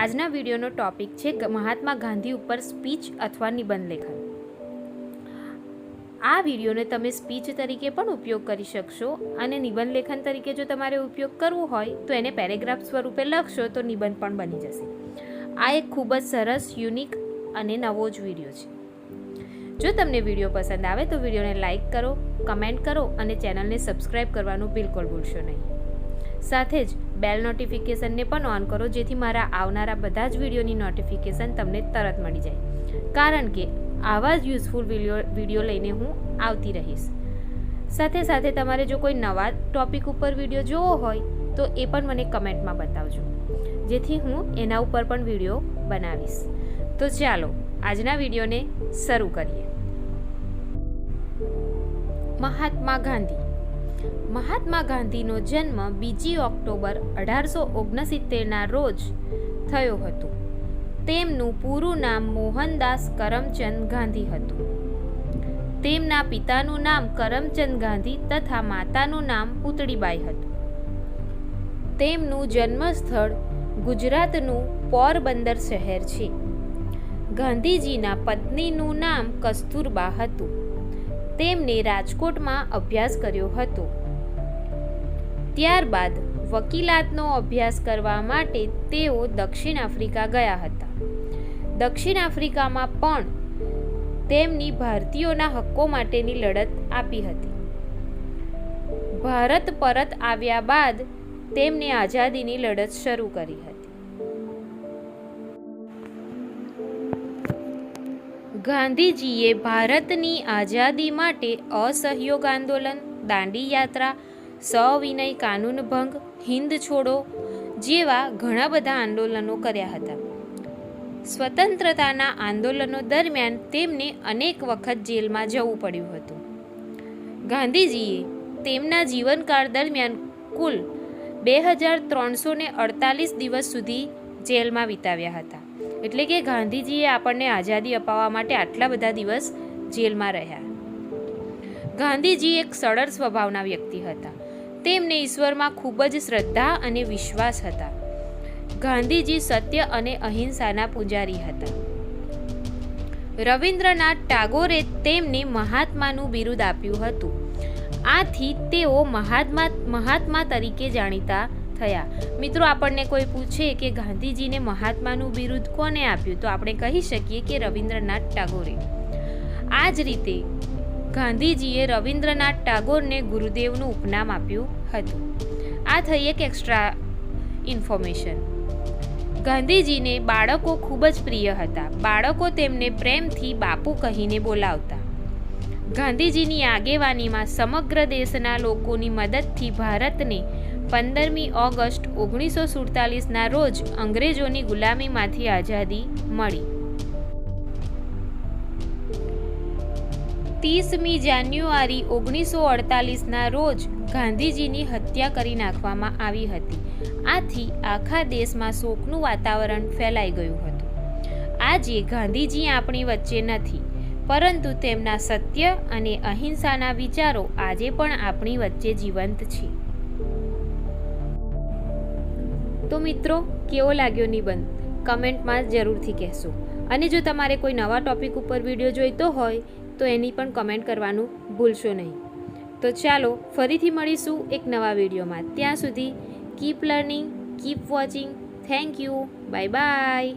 આજના વિડીયોનો ટોપિક છે મહાત્મા ગાંધી ઉપર સ્પીચ અથવા નિબંધ લેખન. આ વિડીયોને તમે સ્પીચ તરીકે પણ ઉપયોગ કરી શકશો અને નિબંધ લેખન તરીકે જો તમારે ઉપયોગ કરવો હોય તો એને પેરેગ્રાફ સ્વરૂપે લખશો તો નિબંધ પણ બની જશે. આ એક ખૂબ જ સરસ, યુનિક અને નવો જ વીડિયો છે. જો તમને વીડિયો પસંદ આવે તો વિડીયોને લાઇક કરો, કમેન્ટ કરો અને ચેનલને સબસ્ક્રાઈબ કરવાનું બિલકુલ ભૂલશો નહીં. સાથે જ બેલ નોટિફિકેશનને પણ ઓન કરો જેથી મારા આવનારા બધા જ વિડીયોની નોટિફિકેશન તમને તરત મળી જાય. કારણ કે આવા જ યુઝફુલ વીડિયો વીડિયો લઈને હું આવતી રહીશ. સાથે સાથે તમારે જો કોઈ નવા ટોપિક ઉપર વીડિયો જોવો હોય, તો એ પણ મને કમેન્ટમાં બતાવજો. જેથી હું એના ઉપર પણ વીડિયો બનાવીશ. તો ચાલો, આજના વિડીયોને શરૂ કરીએ. મહાત્મા ગાંધી મહાત્મા ગાંધીનો જન્મ બીજી ઓક્ટોબર અઢારસો ઓગણસિત્તેરના રોજ થયો હતો. તેમનું પૂરું નામ મોહનદાસ કરમચંદ ગાંધી હતું. તેમના પિતાનું નામ કરમચંદ ગાંધી તથા માતાનું નામ પુતળીબાઈ હતું. તેમનું જન્મસ્થળ ગુજરાતનું પોરબંદર શહેર છે. ગાંધીજીના પત્નીનું નામ કસ્તુરબા હતું. તેમણે રાજકોટમાં અભ્યાસ કર્યો હતો. ત્યારબાદ વકીલાતનો અભ્યાસ કરવા માટે તેઓ દક્ષિણ આફ્રિકા ગયા હતા. દક્ષિણ આફ્રિકામાં પણ તેમની ભારતીયોના હક્કો માટેની લડત આપી હતી. ભારત પરત આવ્યા બાદ તેમણે આઝાદીની લડત શરૂ કરી હતી. ગાંધીજીએ ભારતની આઝાદી માટે અસહયોગ આંદોલન, દાંડી યાત્રા, સવિનય કાનૂન ભંગ, હિંદ છોડો જેવા ઘણા બધા આંદોલનો કર્યા હતા. સ્વતંત્રતાના આંદોલનો દરમિયાન તેમને અનેક વખત જેલમાં જવું પડ્યું હતું. ગાંધીજીએ તેમના જીવનકાળ દરમિયાન કુલ બે હજાર ત્રણસો અડતાલીસ દિવસ સુધી જેલમાં વિતાવ્યા હતા. એટલે કે ગાંધીજીએ આપણને આઝાદી અપાવવા માટે આટલા બધા દિવસ જેલમાં રહ્યા. ગાંધીજી એક સરળ સ્વભાવના વ્યક્તિ હતા. તેમને ઈશ્વરમાં ખૂબ જ શ્રદ્ધા અને વિશ્વાસ હતા. ગાંધીજી સત્ય અને અહિંસાના પૂજારી હતા. રવિન્દ્રનાથ ટાગોરે તેમને મહાત્માનું બિરુદ આપ્યું હતું. આથી તેઓ મહાત્મા મહાત્મા તરીકે જાણીતા થયા. મિત્રો, આપણને કોઈ પૂછે કે ગાંધીજીને મહાત્માનું બિરુદ કોને આપ્યું? તો આપણે કહી શકીએ કે રવિન્દ્રનાથ ટાગોરે. આ જ રીતે ગાંધીજીએ રવિન્દ્રનાથ ટાગોરને ગુરુદેવનું ઉપનામ આપ્યું હતું. આ થઈ એક એક્સ્ટ્રા ઇન્ફોર્મેશન ગાંધીજીને બાળકો ખૂબ જ પ્રિય હતા. બાળકો તેમને પ્રેમથી બાપુ કહીને બોલાવતા. ગાંધીજીની આગેવાનીમાં સમગ્ર દેશના લોકોની મદદથી ભારતને પંદરમી ઓગસ્ટ ઓગણીસો સુડતાલીસના રોજ અંગ્રેજોની ગુલામીમાંથી આઝાદી મળી. ત્રીસમી જાન્યુઆરી ઓગણીસો અડતાલીસના રોજ ગાંધીજીની હત્યા કરી નાખવામાં આવી હતી. આથી આખા દેશમાં શોકનું વાતાવરણ ફેલાઈ ગયું હતું. આજે ગાંધીજી આપણી વચ્ચે નથી, પરંતુ તેમના સત્ય અને અહિંસાના વિચારો આજે પણ આપણી વચ્ચે જીવંત છે. તો મિત્રો, કેવો લાગ્યો નિબંધ? કમેન્ટમાં જરૂરથી કહેશો. અને જો તમારે કોઈ નવા ટોપિક ઉપર વીડિયો જોઈતો હોય, તો એની પણ કમેન્ટ કરવાનું ભૂલશો નહીં. તો ચાલો, ફરીથી મળીશું એક નવા વિડીયોમાં. ત્યાં સુધી keep learning keep watching thank you bye bye